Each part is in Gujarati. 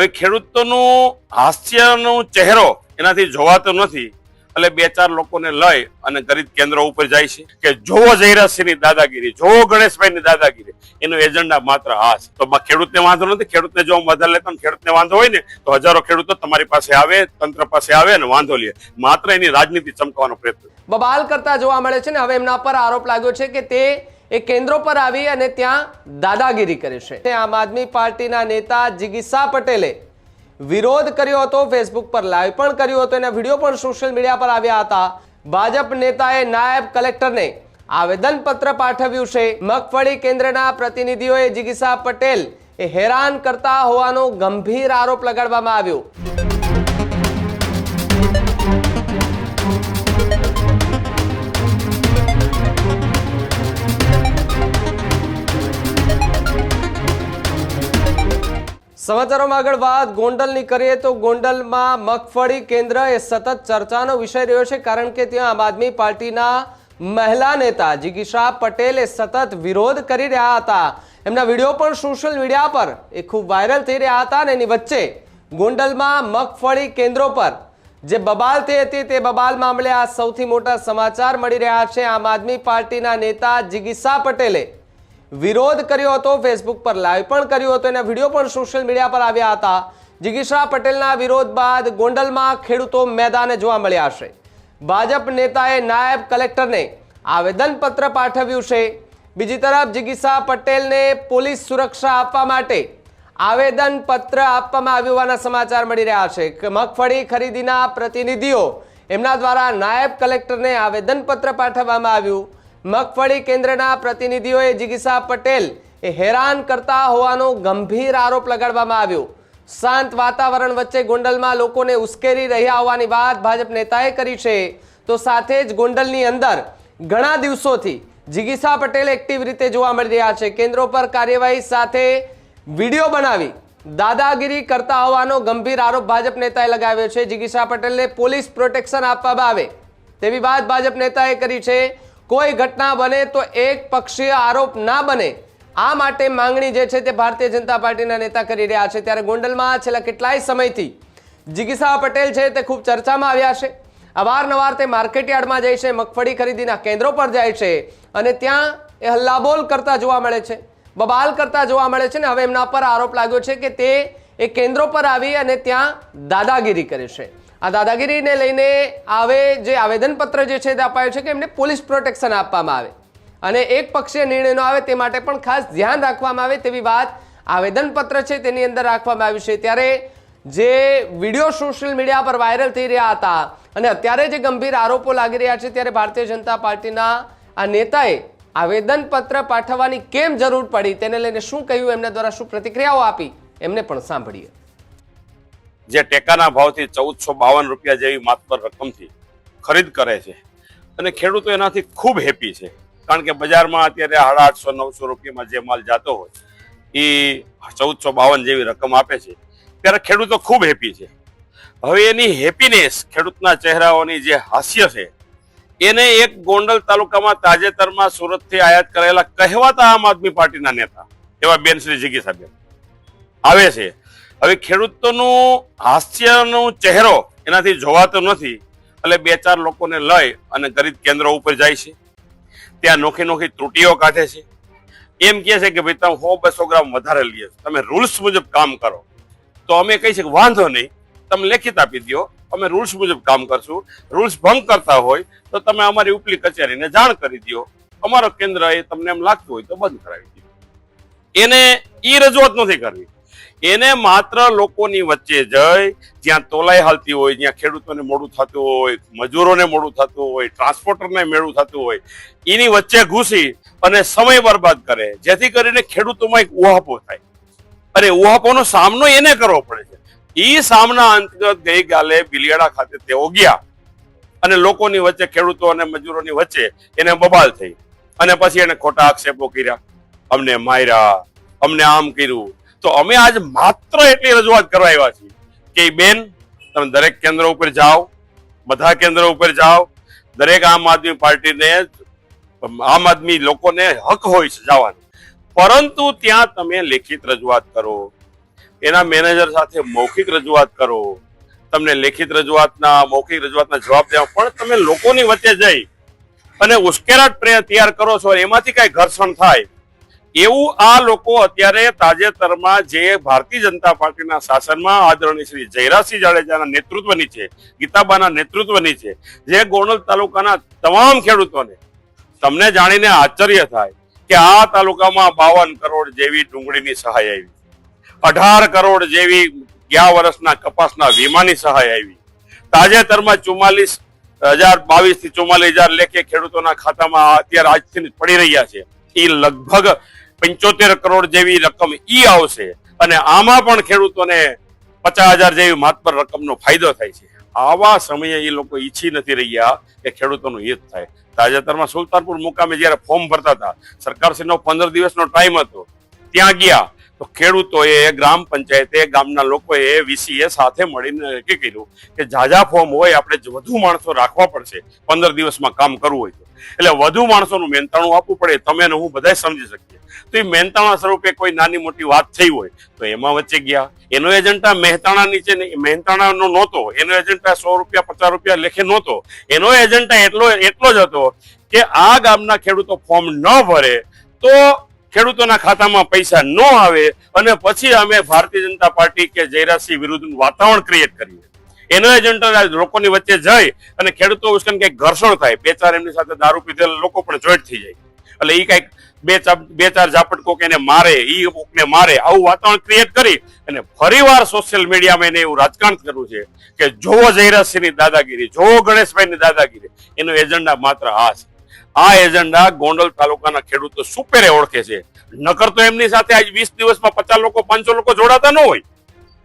હવે ખેડૂતોનું હાસ્યનો ચહેરો એનાથી જોવાતો નથી. એટલે બે ચાર લોકોને લઈ અને ગરીબ કેન્દ્રો ઉપર જાય છે કે જોવો જયરાજસિંહની દાદાગીરી, જોવો ગણેશભાઈની દાદાગીરી. એનો એજન્ડા માત્ર આ છે. તો ખેડૂતને વાંધો નથી. ખેડૂતને જો વધારે લેતા ખેડૂતને વાંધો હોય ને, તો હજારો ખેડૂતો તમારી પાસે આવે, તંત્ર પાસે આવે અને વાંધો લે. માત્ર એની રાજનીતિ ચમકવાનો પ્રયત્ન. બબાલ કરતા જોવા મળે છે ને, હવે એમના પર આરોપ લાગ્યો છે કે તે એ કેન્દ્રો પર આવી અને ત્યાં દાદાગીરી કરે છે. આમ આદમી પાર્ટીના નેતા જિગીસા પટેલે વિરોધ કર્યો હતો ફેસબુક પર લાઈવ પણ કર્યો હતો, એના વીડિયો પણ સોશિયલ મીડિયા પર આવ્યા હતા. ભાજપ નેતાએ નાયબ કલેક્ટરને આવેદનપત્ર પાઠવ્યું છે. મગફળી કેન્દ્રના પ્રતિનિધિઓએ જિગીસા પટેલ એ હેરાન કરતા હોવાનો ગંભીર આરોપ લગાડવામાં આવ્યો. સમાચારોમાં આગળ વાત. ગોંડલની કરીએ તો ગોંડલમાં મગફળી કેન્દ્ર એ સતત ચર્ચાનો વિષય રહ્યો છે કારણ કે ત્યાં આમ આદમી પાર્ટીના મહિલા નેતા જિગીશા પટેલે સતત વિરોધ કરી રહ્યા હતા. એમના વીડિયો પણ સોશિયલ મીડિયા પર એ ખૂબ વાયરલ થઈ રહ્યા હતા અને એની વચ્ચે ગોંડલમાં મગફળી કેન્દ્રો પર જે બબાલ થઈ હતી તે બબાલ મામલે આ સૌથી મોટા સમાચાર મળી રહ્યા છે. આમ આદમી પાર્ટીના નેતા જિગીશા પટેલે વિરોધ કર્યો હતો ફેસબુક પર લાઈવ પણ કર્યો હતો, એના વીડિયો પણ સોશિયલ મીડિયા પર આવ્યા હતા. જિગીશા પટેલના વિરોધ બાદ ગોંડલમાં ખેડૂતો મેદાને જોવા મળ્યા છે. ભાજપ નેતાએ નાયબ કલેક્ટરને આવેદનપત્ર પાઠવ્યું છે. બીજી તરફ જિગીશા પટેલને પોલીસ સુરક્ષા આપવા માટે આવેદન પત્ર આપવામાં આવ્યું હોવાના સમાચાર મળી રહ્યા છે કે મગફળી ખરીદીના પ્રતિનિધિઓ એમના દ્વારા નાયબ કલેક્ટરને આવેદનપત્ર પાઠવવામાં આવ્યું. મગફળી કેન્દ્રના પ્રતિનિધિઓએ જિગીસા પટેલ એ હેરાન કરતા હોવાનો ગંભીર આરોપ લગાડવામાં આવ્યો. શાંત વાતાવરણ વચ્ચે ગોંડલમાં લોકોને ઉશ્કેરી રહ્યા હોવાની વાત ભાજપ નેતાએ કરી છે. તો સાથે જ ગોંડલની અંદર ઘણા દિવસોથી જિગીસા પટેલ એક્ટિવ રીતે જોવા મળી રહ્યા છે. કેન્દ્રો પર કાર્યવાહી સાથે વીડિયો બનાવી દાદાગીરી કરતા હોવાનો ગંભીર આરોપ ભાજપ નેતાએ લગાવ્યો છે. જિગીસા પટેલને પોલીસ પ્રોટેક્શન આપવામાં આવે તેવી વાત ભાજપ નેતાએ કરી છે. કોઈ ઘટના બને તો એક પક્ષીય આરોપ ના બને. આ માટે માંગણી જે છે તે ભારતીય જનતા પાર્ટીના નેતા કરી રહ્યા છે. ત્યારે ગોંડલમાં છેલ્લા કેટલાય સમયથી જિગીસા પટેલ છે તે ખૂબ ચર્ચામાં આવ્યા છે. અવારનવાર તે માર્કેટ યાર્ડમાં જાય છે, મગફળી ખરીદીના કેન્દ્રો પર જાય છે અને ત્યાં એ હલ્લાબોલ કરતા જોવા મળે છે, બબાલ કરતા જોવા મળે છે ને હવે એમના પર આરોપ લાગ્યો છે કે તે એ કેન્દ્રો પર આવી અને ત્યાં દાદાગીરી કરે છે. આ દાદાગીરીને લઈને હવે જે આવેદનપત્ર જે છે તે અપાયું છે કે એમને પોલીસ પ્રોટેક્શન આપવામાં આવે. અને એક પક્ષીય નિર્ણયનો આવે તે માટે પણ ખાસ ધ્યાન રાખવામાં આવે તેવી વાત આવેદનપત્ર છે તેની અંદર રાખવામાં આવ્યું છે. ત્યારે જે વીડિયો સોશિયલ મીડિયા પર વાયરલ થઈ રહ્યા હતા અને અત્યારે જે ગંભીર આરોપો લાગી રહ્યા છે ત્યારે ભારતીય જનતા પાર્ટીના આ નેતાએ આવેદનપત્ર પાઠવવાની કેમ જરૂર પડી તેને લઈને શું કહ્યું? એમના દ્વારા શું પ્રતિક્રિયાઓ આપી? એમને પણ સાંભળીએ. જે ટેકાના ભાવથી ચૌદસો બાવન રૂપિયા જેવી માત્ર રકમથી ખરીદ કરે છે. અને ખેડૂતો એનાથી ખૂબ હેપી છે. કારણ કે બજારમાં અત્યારે સાડા આઠસો, નવસો રૂપિયામાં જે માલ જતો હોય, એ ચૌદસો બાવન જેવી રકમ આપે છે. ત્યારે ખેડૂતો ખૂબ હેપી છે. હવે એની હેપીનેસ ખેડૂતના ચહેરાઓની જે હાસ્ય છે, એને એક ગોંડલ તાલુકામાં તાજેતરમાં સુરતથી આયાત કરેલા કહેવાતા આમ આદમી પાર્ટીના નેતા એવા બેન શ્રી સાહેબ. આવે છે. હવે ખેડૂતોનું હાસ્યનો ચહેરો એનાથી જોવાતો નથી. એટલે બે ચાર લોકોને લઈ અને ગરીબ કેન્દ્રો ઉપર જાય છે. ત્યાં નોખી નોખી ત્રુટીઓ કાઢે છે. એમ કહે છે કે ભાઈ, તમે સો બસો ગ્રામ વધારે લઈએ. તમે રૂલ્સ મુજબ કામ કરો. તો અમે કહી છે કે વાંધો નહીં. તમે લેખિત આપી દો અમે રૂલ્સ મુજબ કામ કરશું. રૂલ્સ ભંગ કરતા હોય તો તમે અમારી ઉપલી કચેરીને જાણ કરી દો અમારો કેન્દ્ર એ તમને એમ લાગતું હોય તો બંધ કરાવી દો એને એ રજૂઆત નથી કરવી. એને માત્ર લોકોની વચ્ચે જઈ, જ્યાં તોલાઈ હાલતી હોય, જ્યાં ખેડૂતોને મોડું થતું હોય, મજૂરોને મોડું થતું હોય, ટ્રાન્સપોર્ટરને મેળું થતું હોય, એની વચ્ચે ઘૂસી અને સમય બરબાદ કરે, જેથી કરીને ખેડૂતોમાં એક ઉહાપો થાય. અને ઉહાપોનો સામનો એને કરવો પડે છે. એ સામના અંતર્ગત ગઈકાલે બિલિયાડા ખાતે તેઓ ગયા અને લોકોની વચ્ચે, ખેડૂતો અને મજૂરોની વચ્ચે એને બબાલ થઈ. અને પછી એને ખોટા આક્ષેપો કર્યા. અમને માર્યા, અમને આમ કર્યું તો અમે આજ માત્ર એટલી રજૂઆત કરવા આવ્યા છીએ કે બેન, તમે દરેક કેન્દ્ર ઉપર જાઓ, બધા કેન્દ્ર ઉપર જાઓ, દરેક આમ આદમી પાર્ટીને આમ આદમી લોકોને હક હોય છે જવાનો. પરંતુ ત્યાં તમે લેખિત રજૂઆત કરો, એના મેનેજર સાથે મૌખિક રજૂઆત કરો, તમને લેખિત રજૂઆતના, મૌખિક રજૂઆતના જવાબ દેવા, પણ તમે લોકોની વચ્ચે જઈ અને ઉશ્કેરાટ પ્રે- તૈયાર કરો છો એમાંથી કઈ ઘર્ષણ થાય. એવું આ લોકો અત્યારે તાજેતરમાં જે ભારતીય જનતા પાર્ટીના શાસનમાં આદરણીય શ્રી જયરાજસિંહ જાડેજાના નેતૃત્વની છે, ગીતાબાના નેતૃત્વની છે, જે ગોંડલ તાલુકાના તમામ ખેડૂતોને તમને જાણીને આશ્ચર્ય થાય કે આ તાલુકામાં બાવન કરોડ જેવી ડુંગળીની સહાય આવી. અઢાર કરોડ જેવી ગયા વર્ષના કપાસના વીમાની સહાય આવી. તાજેતરમાં ચુમ્માલીસ હજાર બાવીસથી ચુમ્માલીસ હજાર લેખે ખેડૂતોના ખાતામાં અત્યારે આજથી પડી રહ્યા છે. એ લગભગ પંચોતેર કરોડ જેવી રકમ ઈ આવશે. અને આમાં પણ ખેડૂતોને પચાસ હજાર જેવી માતબર રકમનો ફાયદો થાય છે. આવા સમયે એ લોકો ઈચ્છી નથી રહ્યા કે ખેડૂતોનું હિત થાય. તાજેતરમાં સુલતાનપુર મુકામે જ્યારે ફોર્મ ભરતા હતા સરકારશ્રીનો પંદર દિવસનો ટાઈમ હતો, ત્યાં ગયા તો ખેડૂતોએ, ગ્રામ પંચાયતે, ગામના લોકોએ, વીસીએ સાથે મળીને નક્કી કર્યું કે જાજા ફોર્મ હોય, આપણે વધુ માણસો રાખવા પડશે. પંદર દિવસમાં કામ કરવું હોય તો. એટલે વધુ માણસોનું મહેનતાણું આપવું પડે, તમે હું બધા સમજી શકીએ. તો એ મહેનતાણા સ્વરૂપે કોઈ નાની મોટી વાત થઈ હોય, તો એમાં વચ્ચે ગયા. એનો એજન્ટા મહેતાણા નીચે મહેતાણાનો નહોતો, એનો એજન્ટા સો રૂપિયા, પચાસ રૂપિયા લેખે નહોતો. એનો એજન્ટા એટલો એટલો જ હતો કે આ ગામના ખેડૂતો ફોર્મ ન ભરે તો ખેડૂતોના ખાતામાં પૈસા ન આવે અને પછી અમે ભારતીય જનતા પાર્ટી કે જયરાજસિંહ વિરુદ્ધનું વાતાવરણ ક્રિએટ કરીએ. એનો એજન્ટા લોકોની વચ્ચે જઈ અને ખેડૂતો ઉશ્કેન કંઈક ઘર્ષણ થાય. બે ચાર એમની સાથે દારૂ પીધેલા લોકો પણ જોઈન્ટ થઈ જાય. એટલે એ કંઈક બે બે ચાર ઝાપટ કોક એને મારે, ઈ કોકને મારે, આવું વાતાવરણ ક્રિએટ કરી અને ફરીવાર સોશિયલ મીડિયામાં એને એવું રાજકારણ કરવું છે કે જોવો જયરાજસિંહની દાદાગીરી, જોવો ગણેશભાઈની દાદાગીરી. એનો એજન્ડા માત્ર આ છે. આ એજન્ડા ગોંડલ તાલુકાના ખેડૂતો સુપેરે ઓળખે છે. નકર તો એમની સાથે આજ વીસ દિવસમાં પચાસ લોકો, પાંચસો લોકો જોડાતા ન હોય.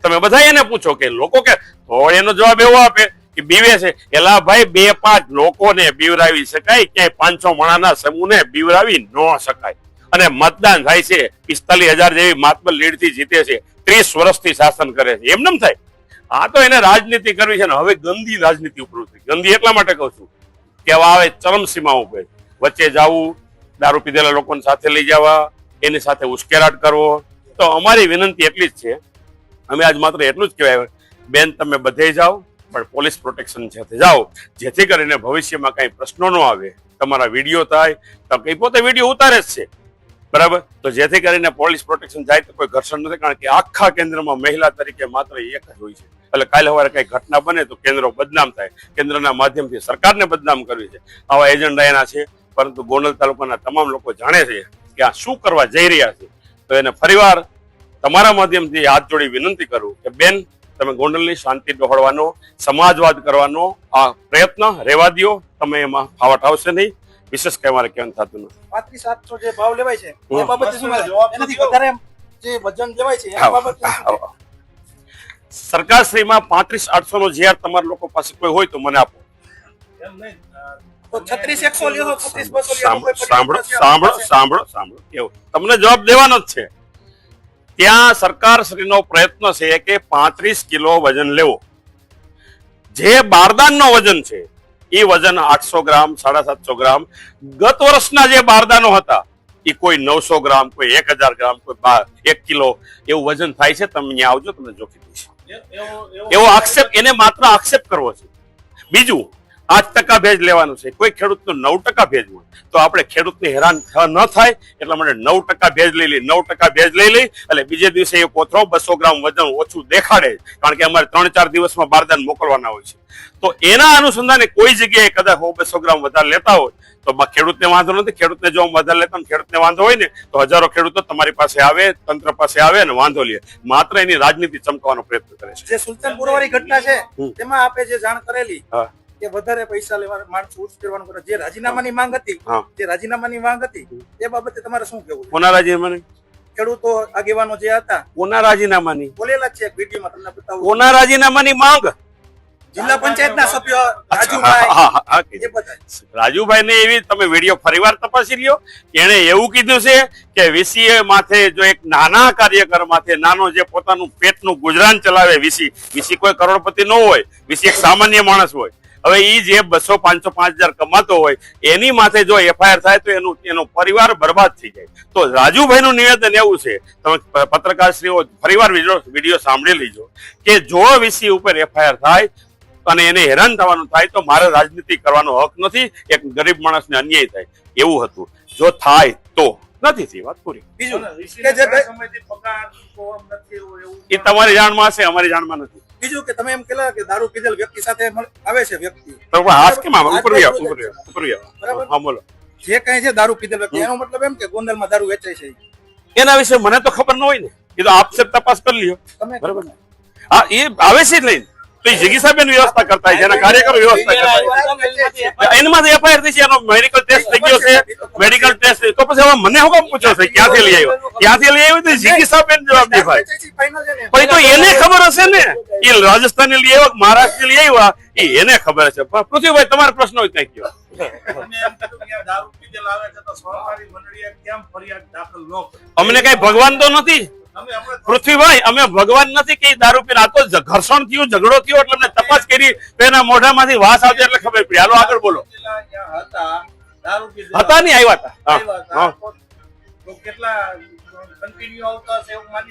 તમે બધા એને પૂછો કે લોકો કે તો એનો જવાબ એવો આપે કે બીવે છે. એલા ભાઈ, બે પાંચ લોકોને બીવરાવી શકાય, ક્યાંય પાંચસો માણાના સમૂહને બીવરાવી ન શકાય. અને મતદાન થાય છે, પિસ્તાલીસ હજાર જેવી માતબર લીડથી જીતે છે, ત્રીસ વર્ષથી શાસન કરે છે. એમ નમ થાય? આ તો એને રાજનીતિ કરવી છે ને હવે ગંદી રાજનીતિ ઉપર ઉતરી ગંદી એટલા માટે કહું છું કે આવે ચરમસીમા ઉપર વચ્ચે જવું, દારૂ પીધેલા લોકોને સાથે લઈ જવા, એની સાથે ઉશ્કેરાટ કરવો. તો અમારી વિનંતી એટલી જ છે અમે આજ માત્ર એટલું જ કહેવાય, બેન તમે બધે જાઓ, પણ પોલીસ પ્રોટેક્શન સાથે જાઓ. જેથી કરીને ભવિષ્યમાં કાંઈ પ્રશ્નો ન આવે, તમારા વીડિયો થાય, તો કંઈ પોતે વીડિયો ઉતારે જ છે. બરાબર? તો જેથી કરીને પોલીસ પ્રોટેક્શન જાય તો કોઈ ઘર્ષણ નથી, કારણ કે આખા કેન્દ્રમાં મહિલા તરીકે માત્ર એક જ હોય છે. એટલે કાલે સવારે કઈ ઘટના બને તો કેન્દ્રો બદનામ થાય. કેન્દ્રના માધ્યમથી સરકારને બદનામ કરવી છે. આવા એજન્ડા એના છે, પરંતુ ગોંડલ તાલુકાના તમામ લોકો જાણે છે કે આ શું કરવા જઈ રહ્યા છે. તો એને ફરીવાર તમારા માધ્યમથી હાથ જોડી વિનંતી કરું કે બેન તમે ગોંડલની શાંતિ ડહોળવાનો સમાજવાદ કરવાનો આ પ્રયત્ન રહેવા દો તમે એમાં ફાવટ આવશે નહીં. વિશેષ કઈ મારે કહેવાનું થતું નથી. પાંત્રીસ સાતસો જે ભાવ લેવાય છે એ બાબતે શું એનાથી વધારે જે વજન લેવાય છે એના બાબતે સરકારશ્રીમાં પાંત્રીસ આઠસો નો જીઆર તમારા લોકો પાસે કોઈ હોય તો મને આપો. સાંભળો સાંભળો સાંભળો સાંભળો. એવું. તમને જવાબ દેવાનો જ છે. ત્યાં સરકારશ્રીનો પ્રયત્ન છે કે પાંત્રીસ કિલો વજન લેવો. જે બારદાનનો વજન છે, એ વજન આઠસો ગ્રામ સાડા સાતસો ગ્રામ, ગત વર્ષના જે બારદાનો હતા, એ કોઈ નવસો ગ્રામ, કોઈ એક હજાર ગ્રામ, કોઈ એક કિલો, એવું વજન થાય છે, તમે અહીંયા આવજો, તમને જોખી દઈશ. એવો આક્ષેપ, એને માત્ર આક્ષેપ કરવો છે. બીજું આઠ ટકા ભેજ લેવાનું છે. કોઈ ખેડૂતનો નવ ટકા ભેજ હોય તો આપણે ખેડૂતને હેરાન ન થાય એટલા માટે નવ ટકા ભેજ લઈ લઈ નવ ટકા ભેજ લઈ લઈ એટલે બીજે દિવસે એ કોથરો બસો ગ્રામ વજન ઓછું દેખાડે કારણ કે અમારે ત્રણ ચાર દિવસમાં બારદાન મોકલવાના હોય છે. તો એના અનુસંધાને કોઈ જગ્યાએ કદાચ સો બસો ગ્રામ વધારે લેતા હોય તો ખેડૂતને વાંધો નથી. ખેડૂતને જો વધારે લેતા ખેડૂત ને ખેડૂતને વાંધો હોય ને તો હજારો ખેડૂતો તમારી પાસે આવે તંત્ર પાસે આવે અને વાંધો લે. માત્ર એની રાજનીતિ ચમકવાનો પ્રયત્ન કરે છે. જે સુલતાનપુર વાળી ઘટના છે તેમાં આપે જે જાણ કરેલી કે વધારે પૈસા લેવા માણસો ઉશ્કેરવાનું કરે? જે રાજીનામાની માંગ હતી જે રાજીનામાની માંગ હતી એ બાબતે તમારે શું કેવું કોના રાજીનામાની? ખેડૂતો આગેવાનો જે હતા કોના રાજીનામાની? બોલેલા છે એક વિડીયોમાં તમને બતાવું. કોના રાજીનામાની માંગ? જિલ્લા પંચાયતના સભ્ય રાજુભાઈ. ને એવી તમે વીડિયો ફરીવાર તપાસી લ્યો. એને એવું કીધું છે કે વીસીએ માથે જો એક નાના કાર્યકર માથે નાનો જે પોતાનું પેટનું ગુજરાન ચલાવે વીસી વીસી કોઈ કરોડપતિ ન હોય વીસી એક સામાન્ય માણસ હોય હવે ઈ જે બસો પાંચસો પાંચ હજાર કમાતો હોય એની માથે જો એફઆઈઆર થાય તો એનું એનો પરિવાર બરબાદ થઈ જાય. તો રાજુભાઈનું નિવેદન એવું છે તમે પત્રકારશ્રીઓ ફરીવાર વીડિયો સાંભળી લીજો કે જો વીસી ઉપર એફઆઈઆર થાય અને એને હેરાન થવાનું થાય તો મારે રાજનીતિ કરવાનો હક નથી એક ગરીબ માણસને અન્યાય થાય. એવું હતું. જો થાય તો. નથી થઈ વાત પૂરી. બીજું? કે જે ભાઈ- એ તમારી જાણમાં હશે અમારી જાણમાં નથી. બીજું કે તમે એમ કેલા કે દારૂ પીધેલ વ્યક્તિ સાથે મળ- આવે છે વ્યક્તિ. બરાબર. જે કઈ છે દારૂ પીધેલ વ્યક્તિ એનો મતલબ એમ કે ગોંડલમાં દારૂ વેચાય છે. એના વિશે મને તો ખબર ન હોય ને. એ તો આપસે તપાસ કરી લ્યો. તમે બરાબર હા એ આવે છે જ લઈને. તો એ જગી સાહેબ એની વ્યવસ્થા કરતા હોય છે એના કાર્યકરો વ્યવસ્થા કરતા હોય. છે એફઆઈઆર થઈ છે એનો મેડિકલ ટેસ્ટ થઈ ગયો છે મેડિકલ ટેસ્ટ તો પછી હવે મને હું કામ પૂછો છે ક્યાંથી લઈ આવ્યો? ક્યાંથી લઈ આવ્યો તો જીગી સાહેબ એને જવાબ દે ભાઈ. ને. પણ તો એને ખબર હશે ને એ રાજસ્થાન લઈ આવ્યો કે મહારાષ્ટ્ર લઈ આવ્યા એ એને ખબર છે પૃથ્વીભાઈ તમારો પ્રશ્ન હોય ત્યાં ગયો અમને કઈ ભગવાન તો નથી? પૃથ્વીભાઈ અમે ભગવાન નથી કે દારૂ પીને આ તો ઘર્ષણ થયું ઝઘડો થયો એટલે અમને તપાસ કરી તેના મોઢામાંથી વાસ આવતી એટલે ખબર પડી. હાલો આગળ બોલો. હતા? નહીં આવ્યા હતા.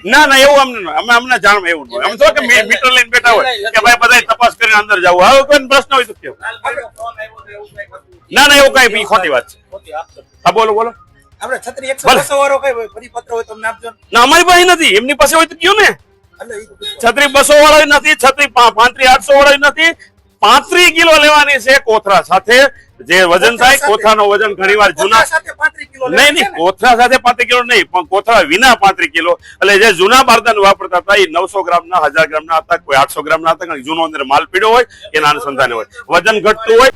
ના ના એવું અમને અમે અમને જાણ એવું નહીં અમે તો કે મીટર લઈને બેઠા હોય કે ભાઈ બધા તપાસ કરીને અંદર જવું. હવે કોઈ પ્રશ્ન હોય તો કેવું? ના ના એવું કઈ ખોટી વાત છે. હા બોલો બોલો. આપણે છત્રી એકસો. બસો વાળો કઈ પરિપત્ર હોય તમને આપજો ના. અમારી પાસે નથી. એમની પાસે હોય તો કયો ને. છત્રી બસો વાળો નથી છત્રી પાંત્રી આઠસો વાળો નથી. પાંત્રી કિલો લેવાની છે કોથરા સાથે. જે વજન થાય કોથરાનો વજન ઘણી વાર જૂના સાથે 35 કિલો નહીં નહીં કોથરા સાથે પાંત્રી કિલો નહીં પણ કોથરા વિના પાંત્રી કિલો. એટલે જે જૂના બારદાન વાપરતા હતા એ નવસો ગ્રામ ના હજાર ગ્રામ ના હતા કોઈ આઠસો ગ્રામ ના હતા જૂનો અંદર માલ પીડ્યો હોય એના અનુસંધાને હોય. વજન ઘટતું હોય